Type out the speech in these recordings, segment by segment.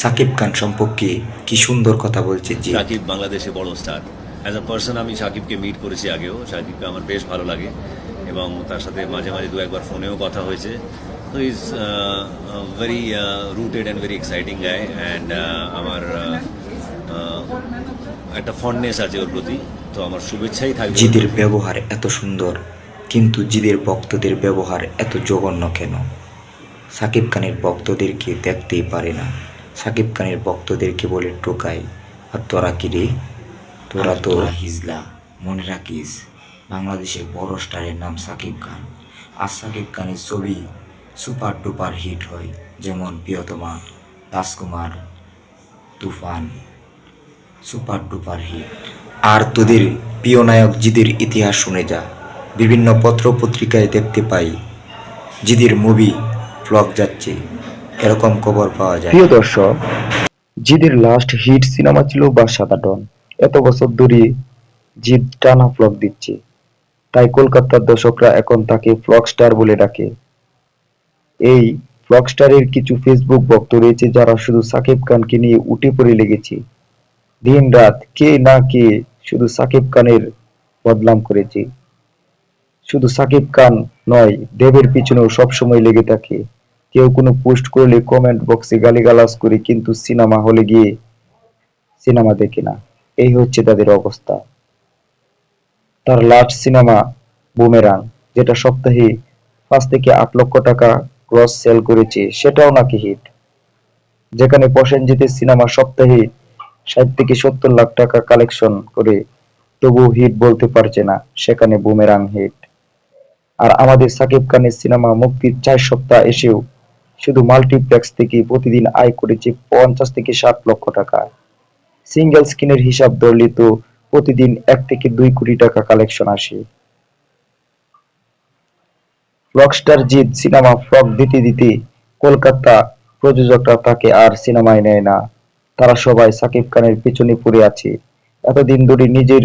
সাকিব খান সম্পর্কে কি সুন্দর কথা বলছে যে সাকিব বাংলাদেশে বড় স্টার অ্যাজ আ পার্সন আমি সাকিবকে মিট করেছি আগেও। সাকিবকে আমার বেশ ভালো লাগে। এবং তার সাথে মাঝে মাঝে দু একবার ফোনেও কথা হয়েছে। তো is very rooted and very exciting guy and আমার uh, uh, একটা ফন্ডনেস আছে ওর প্রতি। তো আমার শুভেচ্ছাই থাকবে। জিদের ব্যবহার এত সুন্দর কিন্তু জিদের ভক্তদের ব্যবহার এত জঘন্য কেন? সাকিব খানের ভক্তদেরকে দেখতেই পারে না। সাকিব খানের ভক্তদেরকে বলে টোকাই আর তোরা কি রে? তোরা তো হিজলা মনে রাখিস? বাংলাদেশের বড় স্টারের নাম সাকিব খান। আর সাকিব খানের ছবি সুপার ডুপার হিট হয় যেমন Priyotoma Rajkumar Toofan super duper hit. আর তোদের প্রিয় নায়ক জিদের ইতিহাস শুনে যা। বিভিন্ন পত্র পত্রিকায় দেখতে পাই জিদের মুভি ফ্লপ যাচ্ছে, এরকম খবর পাওয়া যায়। প্রিয় দর্শক, জিদের লাস্ট হিট সিনেমা ছিল বাদশাদা ডন এত বছর ধরে জিদ টানা ফ্লক দিচ্ছে। তাই কলকাতার দর্শকরা এখন তাকে ফ্লক স্টার বলে ডাকে। এই ফ্লক স্টারের কিছু ফেসবুক ভক্ত রয়েছে যারা শুধু সাকিব খানকে নিয়ে উঠে পড়ে লেগেছে। দিন রাত কে না কে শুধু সাকিব খানের বদনাম করেছে। শুধু সাকিব খান নয়, দেবের পিছনেও সবসময় লেগে থাকে। কেউ কোনো পোস্ট করলে কমেন্ট বক্সে গালিগালাজ করে, কিন্তু সিনেমা হলে গিয়ে সিনেমা দেখে না। এই হচ্ছে তাদের অবস্থা। তার লাস্ট সিনেমা বুমেরাং যেটা সপ্তাহে পাঁচ থেকে আট লক্ষ টাকা ক্রস সেল করেছে, সেটাও নাকি হিট যেখানে প্রসেনজিতের সিনেমা সপ্তাহে ষাট থেকে সত্তর লাখ টাকা কালেকশন করে, তবুও হিট বলতে পারছে না, সেখানে বুমেরাং হিট আর আমাদের সাকিব খানের সিনেমা মুক্তির চার সপ্তাহ এসেও শুধু মাল্টিপ্লেক্স থেকে প্রতিদিন আয় করেছে পঞ্চাশ থেকে ষাট লক্ষ টাকা। সিঙ্গেল স্ক্রিনের হিসাব ধরলে তো প্রতিদিন এক থেকে দুই কোটি টাকা কালেকশন আসে। রকস্টার জিৎ সিনেমা ফ্লপ দিতে দিতে কলকাতা প্রযোজকরা তাকে আর সিনেমায় নেয় না। তারা সবাই সাকিব খানের পিছনে পড়ে আছে। এতদিন ধরে নিজের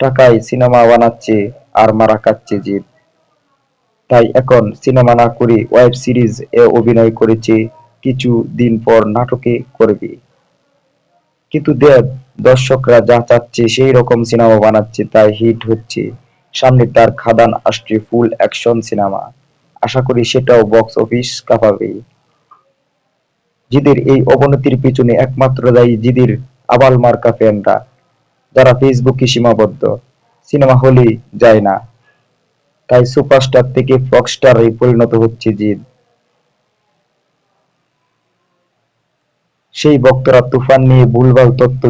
টাকায় সিনেমা বানাচ্ছে আর মারা খাচ্ছে জিৎ। তাই এখন সিনেমা না করে ওয়েব সিরিজ এ অভিনয় করেছে, কিছু দিন পর নাটকে করবে। কিন্তু দেব, দর্শকরা যা চাচ্ছে সেই রকম সিনেমা বানাচ্ছে, তাই হিট হচ্ছে। সামনে তার খাদান আসছে ফুল অ্যাকশন সিনেমা। আশা করি সেটাও বক্স অফিস কাঁপাবে। জিদের এই অবনতির পিছনে একমাত্র দায়ী জিদের আবাল মার্কা ফ্যানরা, যারা ফেসবুকে সীমাবদ্ধ। সিনেমা হলে যায় না। তাই সুপারস্টার থেকে ফ্লকস্টারে পরিণত হচ্ছে জিদ সেই ভক্তরা তুফান নিয়ে ভুলভাল তথ্য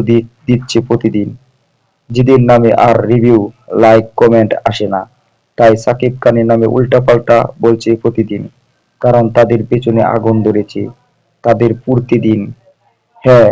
দিচ্ছে প্রতিদিন। জিদের নামে আর রিভিউ লাইক কমেন্ট আসে না। তাই সাকিব খানের নামে উল্টাপাল্টা বলছে প্রতিদিন, কারণ তাদের পেছনে আগুন ধরেছে। তাদের পূর্তি দিন। হ্যাঁ